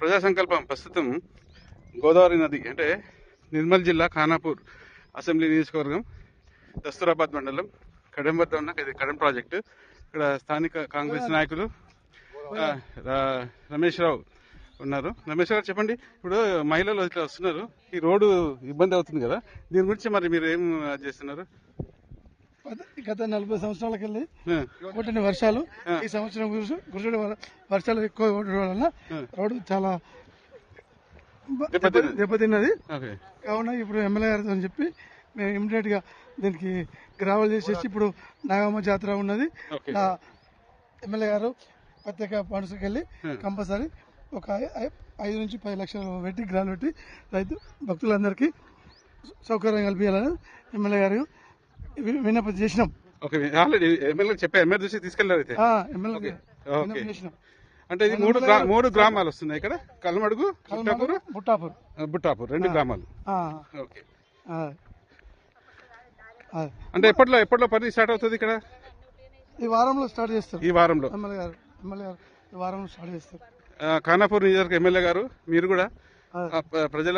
ప్రజా సంకల్పం ప్రస్తుతం గోదావరి నది అంటే నిర్మల్ జిల్లా ఖానాపూర్ అసెంబ్లీ నియోజకవర్గం దస్తూరాబాద్ మండలం కడెం వద్ద ఉన్న ఇది కడెం ప్రాజెక్టు. ఇక్కడ స్థానిక కాంగ్రెస్ నాయకులు రా- రమేష్ రావు ఉన్నారు. రమేష్ గారు చెప్పండి ఇప్పుడు మహిళలు ఇట్లా వస్తున్నారు ఈ రోడ్డు ఇబ్బంది అవుతుంది కదా దీని గురించి మరి మీరు ఏం చేస్తున్నారు? గత- నలభై సంవత్సరాలకి వెళ్ళి ఆ, కొట్టిన వర్షాలు ఈ సంవత్సరం వర- వర్షాలు ఎక్కువ ఉండడం వలన రోడ్డు చాలా దెబ్బతిన్నది. కావున ఇప్పుడు ఎమ్మెల్యే గారితో అని చెప్పి మేము ఇమీడియట్గా దీనికి గ్రావెల్ చేసేసి ఇప్పుడు నాగమ్మ జాతర ఉన్నది. నా ఎమ్మెల్యే గారు ప్రత్యేక ఫండ్స్కి వెళ్ళి కంపల్సరీ ఒక ఐదు నుంచి పది లక్షలు పెట్టి గ్రావెల్ పెట్టి రైతు భక్తులందరికీ సౌకర్యం కల్పించాలని ఎమ్మెల్యే గారు విన్నపం చేసినాం. ఓకే ఆల్రెడీ ఎమ్మెల్యే తీసుకెళ్ళారు అయితే. ఓకే. చేసినాం. అంటే ఇది మూడు మూడు గ్రామాలు వస్తున్నాయి ఇక్కడ కల్మడుగు బుట్టాపూర్. బుట్టాపూర్ రెండు గ్రామాలు. ఓకే. అంటే ఎప్పట్లో ఎప్పట్లో పని స్టార్ట్ అవుతుంది ఇక్కడ? ఈ వారంలో స్టార్ట్ చేస్తారు. ఈ వారంలో? ఎమ్మెల్యే గారు ఎమ్మెల్యే గారు ఈ వారంలో స్టార్ట్ చేస్తారు. ఆ, ఖానాపూర్ నియోజకవర్గ ఎమ్మెల్యే గారు మీరు కూడా ప్రజల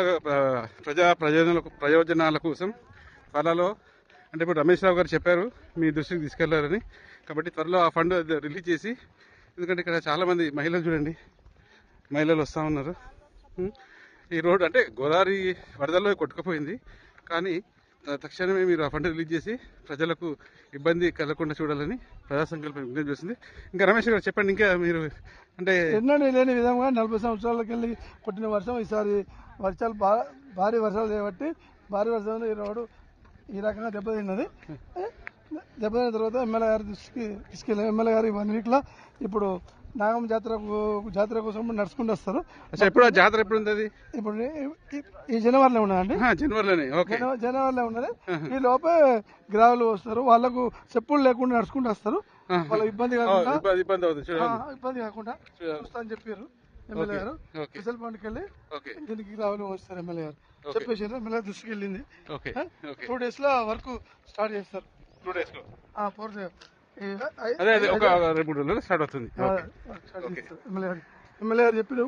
ప్రజా ప్రయోజనాల ప్రయోజనాల కోసం త్వరలో అంటే ఇప్పుడు రమేష్ రావు గారు చెప్పారు మీ దృష్టికి తీసుకెళ్ళారని. కాబట్టి త్వరలో ఆ ఫండ్ అది రిలీజ్ చేసి ఎందుకంటే ఇక్కడ చాలామంది మహిళలు చూడండి మహిళలు వస్తూ ఉన్నారు. ఈ రోడ్ అంటే గోదావరి వరదల్లో కొట్టుకుపోయింది. కానీ తక్షణమే మీరు ఆ ఫండ్ రిలీజ్ చేసి ప్రజలకు ఇబ్బంది కలగకుండా చూడాలని ప్రజా సంకల్పం విజ్ఞప్తి చేసింది. ఇంకా రమేష్ గారు చెప్పండి ఇంకా మీరు అంటే ఎన్నడూ లేని విధంగా నలభై సంవత్సరాలకి వెళ్ళి కొట్టిన వర్షం ఈసారి వర్షాలు బా- భారీ వర్షాలు చేయబట్టి భారీ వర్షంలో ఈ రోడ్డు ఈ రకంగా దెబ్బతిన్నది. దెబ్బతిన్న తర్వాత ఎమ్మెల్యే గారి దృష్టికి తీసుకెళ్ళి ఎమ్మెల్యే గారు వన్ ఇప్పుడు నాగం జాతర జాతర కోసం నడుచుకుంటూ వస్తారు. ఎప్పుడు జాతర ఎప్పుడు ఉంది ఇప్పుడు ఈ- జనవరిలో ఉన్నదండి. ఆహా, జనవరిలోనే జనవరిలో ఉన్నది. ఈ లోపే గ్రావులు వస్తారు. వాళ్ళకు చెప్పులు లేకుండా నడుచుకుంటూ వస్తారు. వాళ్ళ ఇబ్బంది కాకుండా ఇబ్బంది కాకుండా చూస్తా అని చెప్పారు. ఎమ్మెల్యే గారు. వెళ్ళి ఓకే దీనికి రావాలి వస్తారు ఎమ్మెల్యే గారు. చెప్పేసి ఎమ్మెల్యే దృష్టికి వెళ్ళింది టూ డేస్లో వర్క్ స్టార్ట్ చేస్తారు. టూ డేస్లో. అదే అదే ఒక రెండు మూడు రోజుల్లో స్టార్ట్ అవుతుంది. ఎమ్మెల్యే గారు. ఎమ్మెల్యే గారు చెప్పారు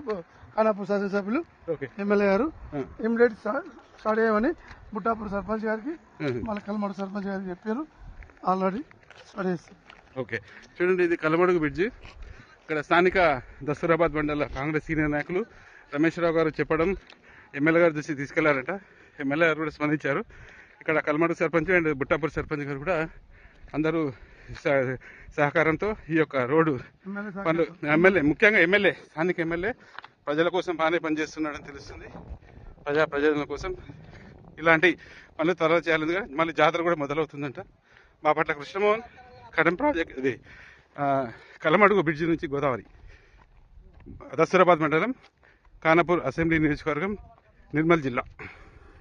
ఖానాపూర్ శాసనసభ్యులు. ఎమ్మెల్యే గారు. ఇమ్మీడియట్ స్టార్ట్ చేయమని బుట్టాపూర్ సర్పంచ్ గారికి. మళ్ళీ కల్మడ సర్పంచ్ గారికి చెప్పారు. ఆల్రెడీ స్టార్ట్ చేస్తారు. ఓకే చూడండి ఇది కలమడుగు బ్రిడ్జి. ఇక్కడ స్థానిక దస్తూరాబాద్ మండల కాంగ్రెస్ సీనియర్ నాయకులు రమేష్ రావు గారు చెప్పడం ఎమ్మెల్యే గారి దృష్టికి తీసుకెళ్ళారట. ఎమ్మెల్యే గారు కూడా స్పందించారు. ఇక్కడ కలమడుగు సర్పంచ్ అండ్ బుట్టాపూర్ సర్పంచ్ గారు కూడా అందరూ సహ- సహకారంతో ఈ యొక్క రోడ్డు పనులు ఎమ్మెల్యే ముఖ్యంగా ఎమ్మెల్యే స్థానిక ఎమ్మెల్యే ప్రజల కోసం బాగానే పనిచేస్తున్నాడని తెలుస్తుంది. ప్రజా ప్రయోజనాల కోసం ఇలాంటి పనులు త్వరగా చేయాలని కానీ మళ్ళీ జాతర కూడా మొదలవుతుందంట. బాపట్ల కృష్ణమోహన్ కడెం ప్రాజెక్ట్ ఇది కలమడుగు బ్రిడ్జి నుంచి గోదావరి. దసరాబాద్ మండలం కానపూర్ అసెంబ్లీ నియోజకవర్గం నిర్మల్ జిల్లా.